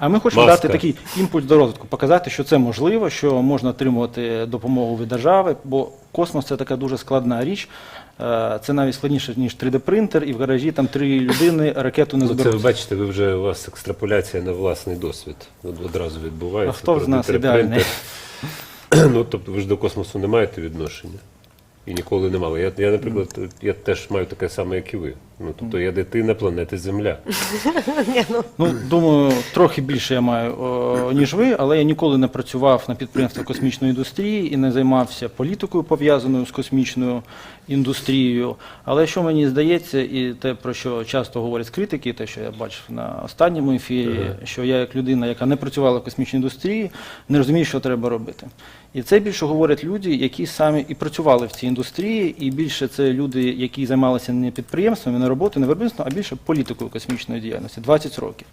А ми хочемо Маска. дати такий імпульс до розвитку, показати, що це можливо, що можна отримувати допомогу від держави, бо космос це така дуже складна річ. Е, Це навіть складніше, ніж 3D-принтер, і в гаражі там три людини ракету не Ну, це ви бачите, ви вже у вас екстраполяція на власний досвід одразу відбувається. А хто з нас ідеальний? Ну, тобто ви ж до космосу не маєте відношення. І ніколи не мали. Я, я, наприклад, я теж маю таке саме, як і ви. Ну, тобто я дитина планети Земля. Ну, Ну, думаю, трохи більше я маю, о, ніж ви, але я ніколи не працював на підприємствах космічної індустрії і не займався політикою, пов'язаною з космічною індустрією. Але що мені здається, і те, про що часто говорять критики, те, що я бачив на останньому ефірі, що я як людина, яка не працювала в космічній індустрії, не розумію, що треба робити. І це більше говорять люди, які самі і працювали в цій індустрії, і більше це люди, які займалися не підприємствами, не роботою, не виробництвом, а більше політикою космічної діяльності 20 років.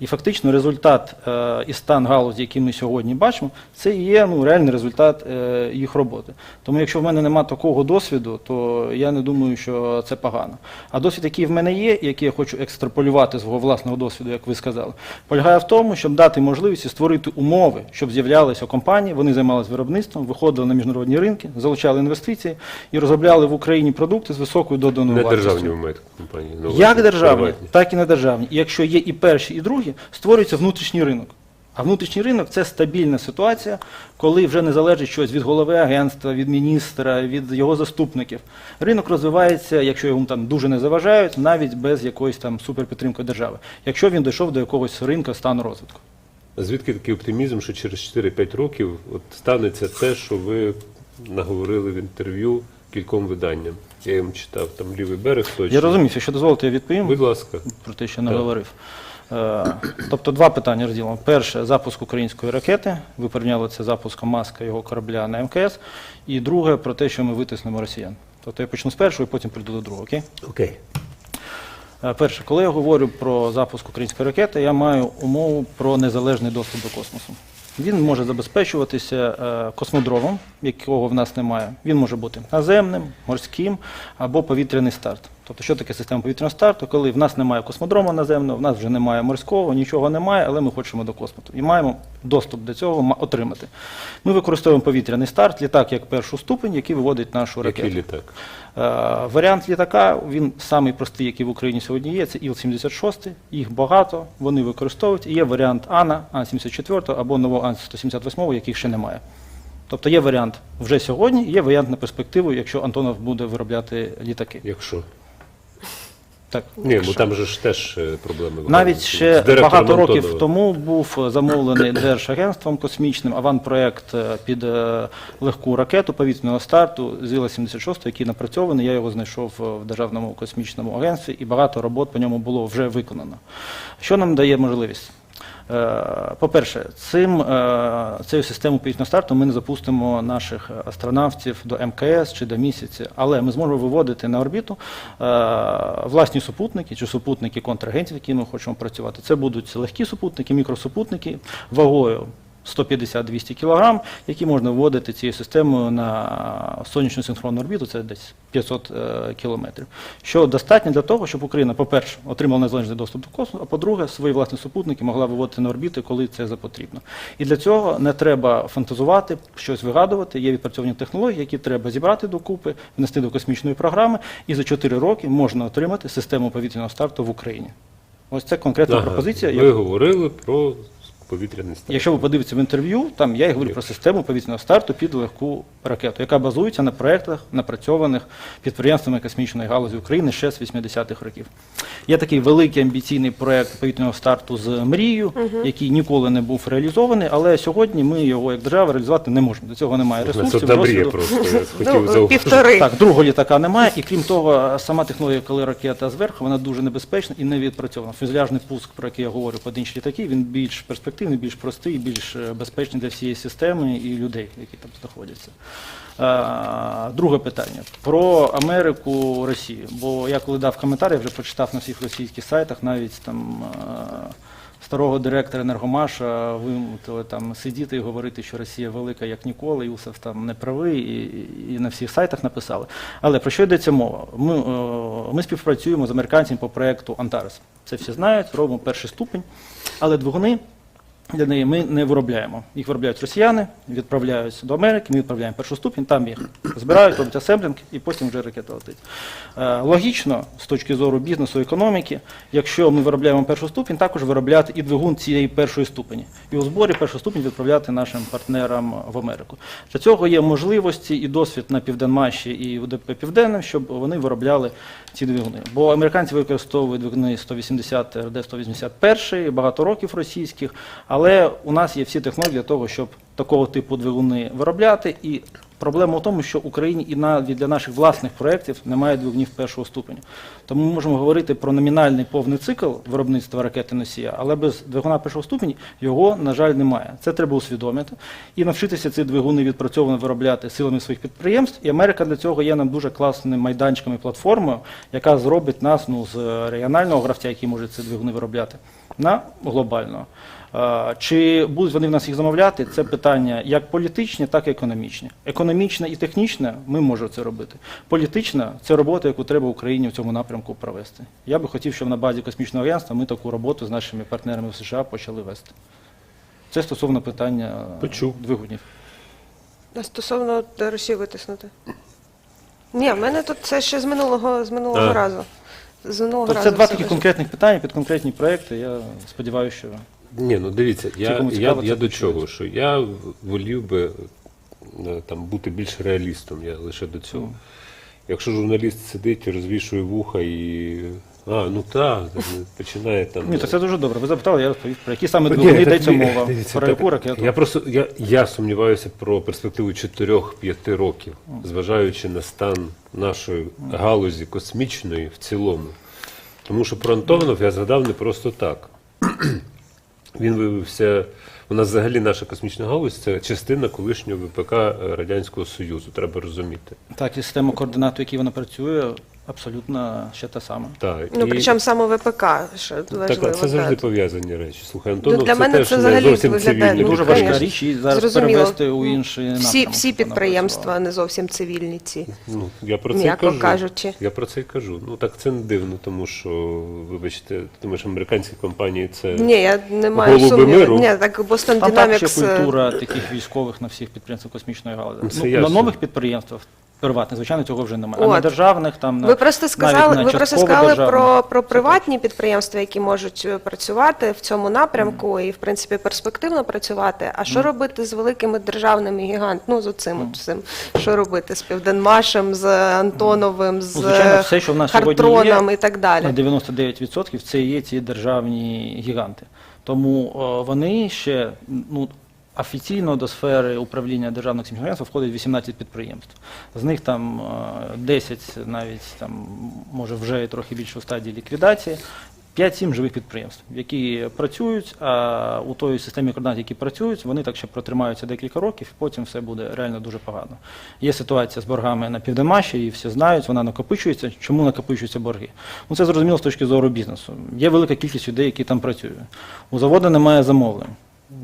І фактично результат е, і стан галузі, який ми сьогодні бачимо, це і є ну, реальний результат е, їх роботи. Тому якщо в мене немає такого досвіду, то я не думаю, що це погано. А досвід, який в мене є, який я хочу екстраполювати з свого власного досвіду, як ви сказали, полягає в тому, щоб дати можливість і створити умови, щоб з'являлися компанії, вони займалися виробництвом, виходили на міжнародні ринки, залучали інвестиції і розробляли в Україні продукти з високою доданою Не державні компанії. Як державні, приватні. так і недержавні. І якщо є і перші, і другі, створюється внутрішній ринок. А внутрішній ринок це стабільна ситуація, коли вже не залежить щось від голови агентства, від міністра, від його заступників. Ринок розвивається, якщо йому там дуже не заважають, навіть без якоїсь там суперпідтримки держави, якщо він дійшов до якогось ринку стану розвитку. Звідки такий оптимізм, що через 4-5 років от станеться те, що ви наговорили в інтерв'ю кільком виданням? Я їм читав там лівий берег точно. Я розумію, якщо дозволите, я відповім. Будь ласка. про те, що не Так. говорив. Е, Тобто два питання розділимо. Перше запуск української ракети. Ви порівняли це з запуском маска його корабля на МКС. І друге про те, що ми витиснемо росіян. Тобто я почну з першого і потім прийду до другого. Окей? Окей. Е, Перше, коли я говорю про запуск української ракети, я маю умову про незалежний доступ до космосу. Він може забезпечуватися е, космодромом, якого в нас немає. Він може бути наземним, морським або повітряний старт. Тобто, що таке система повітряного старту? Коли в нас немає космодрому наземного, в нас вже немає морського, нічого немає, але ми хочемо до космосу. І маємо доступ до цього отримати. Ми використовуємо повітряний старт, літак як першу ступень, який виводить нашу ракету. Який літак? Е, Варіант літака, він самий простий, який в Україні сьогодні є, це Іл-76, їх багато, вони використовують. І є варіант АНА, Ан-74 або нового Ан-178, яких ще немає. Тобто є варіант вже сьогодні, є варіант на перспективу, якщо Антонов буде виробляти літаки. Якщо? Так. Ні, бо там же ж теж е, проблеми. Навіть ще багато років Антонова. тому був е, замовлений Держагентством космічним аванпроект е, під легку ракету повітряного старту з Іла-76, який напрацьований. Я його знайшов в Державному космічному агентстві, і багато робот по ньому було вже виконано. Що нам дає можливість? Е, По-перше, цим, е, цією системою повітряного старту ми не запустимо наших астронавтів до МКС чи до місяця, але ми зможемо виводити на орбіту е, власні супутники чи супутники контрагентів, які ми хочемо працювати. Це будуть легкі супутники, мікросупутники вагою 150-200 кг, які можна вводити цією системою на сонячну синхронну орбіту, це десь 500 е, кілометрів. Що достатньо для того, щоб Україна, по-перше, отримала незалежний доступ до космосу, а по-друге, свої власні супутники могла виводити на орбіти, коли це запотрібно. І для цього не треба фантазувати, щось вигадувати. Є відпрацьовані технології, які треба зібрати докупи, внести до космічної програми, і за 4 роки можна отримати систему повітряного старту в Україні. Ось це конкретна Ага, пропозиція. Ви яку- говорили про повітряний старт. Якщо ви подивитеся в інтерв'ю, там я і говорю про систему повітряного старту під легку ракету, яка базується на проєктах, напрацьованих підприємствами космічної галузі України ще з 80-х років. Є такий великий амбіційний проєкт повітряного старту з мрією, який ніколи не був реалізований, але сьогодні ми його як держава реалізувати не можемо. До цього немає ресурсів. одна мрія просто. Хотів півтори. Так, другого літака немає, і крім того, сама технологія, коли ракета зверху, вона дуже небезпечна і не відпрацьована. Фюзеляжний пуск, про який я говорю, по інші літаки, він більш перспективний, більш простий, більш е, безпечний для всієї системи і людей, які там знаходяться. Друге питання про Америку, Росію. Бо я коли дав коментар, я вже прочитав на всіх російських сайтах, навіть там. е, Старого директора Енергомаша вимутили там сидіти і говорити, що Росія велика як ніколи, Юсов там не правий, і, і на всіх сайтах написали. Але про що йдеться мова? Ми, е, ми співпрацюємо з американцями по проекту Антарес. Це всі знають, робимо перший ступень, але двигуни для неї ми не виробляємо. Їх виробляють росіяни, відправляють до Америки, ми відправляємо першу ступінь, там їх збирають, роблять асемблінг і потім вже ракета летить. Е, Логічно, з точки зору бізнесу, економіки, якщо ми виробляємо першу ступінь, також виробляти і двигун цієї першої ступені. І у зборі першу ступінь відправляти нашим партнерам в Америку. Для цього є можливості і досвід на Південмаші і УДП Південним, щоб вони виробляли ці двигуни. Бо американці використовують двигуни 180 РД 181 багато років російських, але у нас є всі технології для того, щоб такого типу двигуни виробляти. І проблема в тому, що в Україні і навіть для наших власних проєктів немає двигунів першого ступеня. Тому ми можемо говорити про номінальний повний цикл виробництва ракети носія, але без двигуна першого ступеня його, на жаль, немає. Це треба усвідомити і навчитися ці двигуни відпрацьовано виробляти силами своїх підприємств. І Америка для цього є нам дуже класним майданчиком і платформою, яка зробить нас ну, з регіонального гравця, який може ці двигуни виробляти, на глобального. Е, Чи будуть вони в нас їх замовляти? Це питання як політичні, так і економічні. Економічне і технічне ми можемо це робити. Політична це робота, яку треба Україні в цьому напрямку провести. Я би хотів, щоб на базі космічного агентства ми таку роботу з нашими партнерами в США почали вести. Це стосовно питання Почув. двигунів. А Стосовно Росії витиснути. Ні, в мене тут це ще з минулого, з минулого разу. З минулого Тобто разу це два таких конкретних питання під конкретні проекти. Я сподіваюся, що Ні, ну дивіться, я, я, я до чого, що я волів би е, там, бути більш реалістом, я лише до цього. Якщо журналіст сидить і розвішує вуха і. А, ну так, починає там. ні, то це дуже добре. Ви запитали, я розповів про які саме двигуни йдеться мова. дивіться, Про яку ракету? Я просто я, я сумніваюся про перспективу 4-5 років, зважаючи на стан нашої галузі космічної в цілому. Тому що про Антонов я згадав не просто так. Він виявився. У нас взагалі наша космічна галузь це частина колишнього ВПК Радянського Союзу, треба розуміти. Так, і система координату, якій вона працює, абсолютно ще та сама. Так, Ну, причому саме ВПК, що важливо. так, це завжди пов'язані речі. Слухай, Антонов, для це мене теж це не взагалі зовсім виглядає, цивільний ну, Дуже важка конечно. річ, і зараз Зрозуміло. перевести у інший напрямок. Всі, всі вона підприємства працювала. не зовсім цивільні ці. Ну, я про це й М'яко кажу. кажучи. Я про це й кажу. Ну так це не дивно, тому що, вибачте, ти думаєш, американські компанії це. Ні, я не маю Голуби миру. Ні, так Boston Там також є е, культура таких військових на всіх підприємствах космічної галузі. Ну, це Ну, на ясно. нових підприємствах приватних, звичайно, цього вже немає. А на державних там на Ви просто навіть сказали, на ви просто сказали про, про приватні підприємства, які можуть е, працювати в цьому напрямку і, в принципі, перспективно працювати. А що робити з великими державними гігантами? Ну, з оцим от всім. Що робити з Південмашем, з Антоновим, з Ну, звичайно, все, що в нас Хартроном є, і так далі. На 99% це є ці державні гіганти. Тому о, вони ще ну, офіційно до сфери управління державних космічних входить 18 підприємств. З них там е, 10 навіть там може вже трохи більше у стадії ліквідації. 5-7 живих підприємств, які працюють, а у той системі координат, які працюють, вони так ще протримаються декілька років, і потім все буде реально дуже погано. Є ситуація з боргами на Південмаші, і всі знають, вона накопичується. Чому накопичуються борги? Ну це зрозуміло з точки зору бізнесу. Є велика кількість людей, які там працюють. У заводу немає замовлень.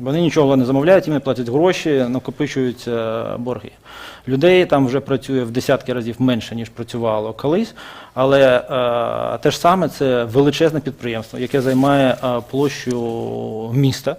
Вони нічого не замовляють, їм платять гроші, накопичуються борги. Людей там вже працює в десятки разів менше, ніж працювало колись, але е, те ж саме це величезне підприємство, яке займає е, площу міста.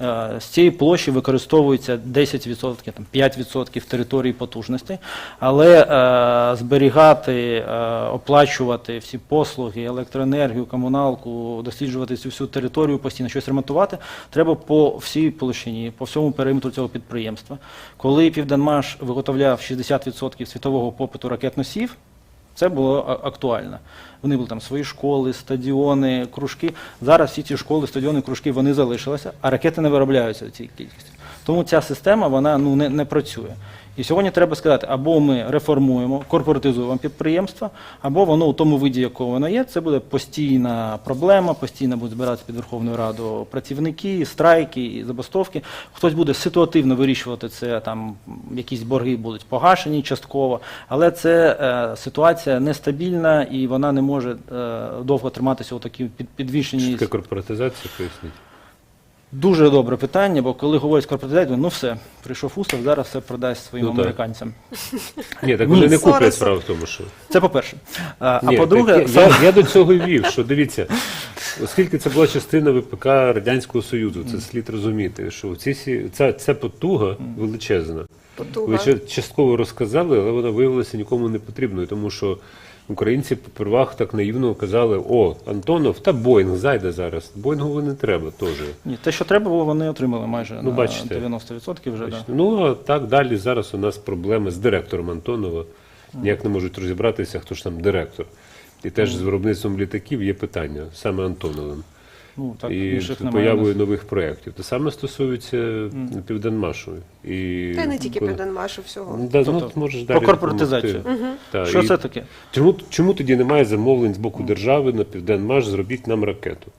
Е, З цієї площі використовується 10%, там, 5% території потужностей, але е, зберігати, е, оплачувати всі послуги, електроенергію, комуналку, досліджувати цю всю територію, постійно щось ремонтувати, треба по всій площині, по всьому периметру цього підприємства. Коли Південмаш виготовляв 60% світового попиту ракет-носів, це було актуально. Вони були там свої школи, стадіони, кружки. Зараз всі ці школи, стадіони, кружки вони залишилися, а ракети не виробляються цій кількості. Тому ця система вона ну не, не працює. І сьогодні треба сказати, або ми реформуємо, корпоратизуємо підприємство, або воно у тому виді, якого воно є, це буде постійна проблема, постійно будуть збиратися під Верховною Радою працівники, страйки забастовки. Хтось буде ситуативно вирішувати це, там якісь борги будуть погашені частково, але це е, ситуація нестабільна і вона не може е, довго триматися у такій під, підвішеній Що таке корпоратизація, поясніть. Дуже добре питання, бо коли говорять про корпоратизацію, ну все, прийшов Усов, зараз все продасть своїм Ну, так. американцям. Ні, так вони не куплять справа в тому, що. Це по-перше. А, а Ні, по-друге, так я, я, я до цього й вів, що дивіться, оскільки це була частина ВПК Радянського Союзу, це слід розуміти, що ці, сі- ця, ця потуга величезна. Потуга. Ви ще частково розказали, але вона виявилася нікому не потрібною, тому що українці попервах так наївно казали: о, Антонов, та Боїнг зайде зараз. Боїнгу не треба теж. ні, те, що треба було, вони отримали майже Ну, на бачите. 90% вже. Да. Ну а так далі зараз у нас проблеми з директором Антонова. Ніяк не можуть розібратися, хто ж там директор. І теж з виробництвом літаків є питання саме Антоновим. Ну, так, і появою нових проєктів. Те саме стосується Південмашу. І Та не тільки Південмашу всього. Ну, да, Тобто, ну, можеш про далі корпоратизацію. Угу. Та, Що і це таке? Чому, чому тоді немає замовлень з боку держави на Південмаш зробіть нам ракету?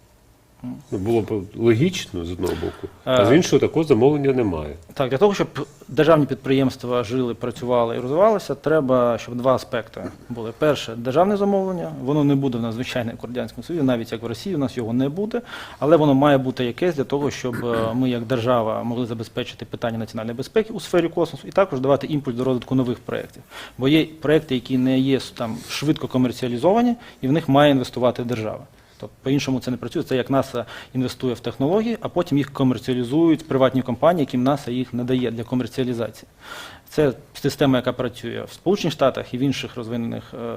Ну, було б логічно з одного боку, а з Е. іншого такого замовлення немає. Так, для того, щоб державні підприємства жили, працювали і розвивалися, треба, щоб два аспекти були. Перше, державне замовлення, воно не буде в нас звичайно як в Радянському Союзі, навіть як в Росії, у нас його не буде, але воно має бути якесь для того, щоб е, ми, як держава, могли забезпечити питання національної безпеки у сфері космосу і також давати імпульс до розвитку нових проєктів. Бо є проєкти, які не є там швидко комерціалізовані, і в них має інвестувати держава. Тобто по-іншому це не працює. Це як НАСА інвестує в технології, а потім їх комерціалізують приватні компанії, яким НАСА їх надає для комерціалізації. Це система, яка працює в Сполучених Штатах і в інших розвинених е,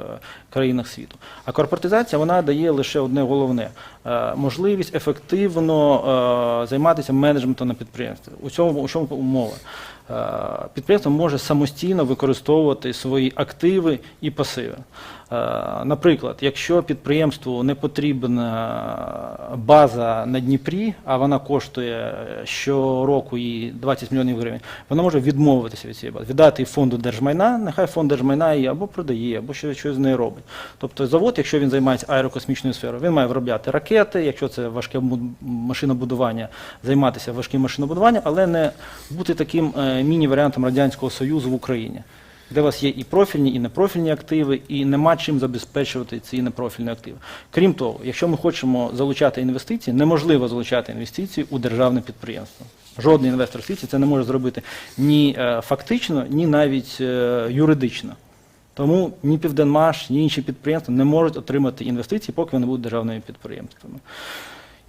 країнах світу. А корпоратизація вона дає лише одне головне е, можливість ефективно е, займатися менеджментом на підприємстві. У цьому у чому умова? Підприємство може самостійно використовувати свої активи і пасиви. Е, Наприклад, якщо підприємству не потрібна база на Дніпрі, а вона коштує щороку їй 20 мільйонів гривень, вона може відмовитися від цієї бази, віддати її фонду держмайна, нехай фонд держмайна її або продає, або щось, щось з нею робить. Тобто завод, якщо він займається аерокосмічною сферою, він має виробляти ракети, якщо це важке машинобудування, займатися важким машинобудуванням, але не бути таким е, міні-варіантом Радянського Союзу в Україні де у вас є і профільні, і непрофільні активи, і нема чим забезпечувати ці непрофільні активи. Крім того, якщо ми хочемо залучати інвестиції, неможливо залучати інвестиції у державне підприємство. Жодний інвестор в світі це не може зробити ні е, фактично, ні навіть е, юридично. Тому ні Південмаш, ні інші підприємства не можуть отримати інвестиції, поки вони будуть державними підприємствами.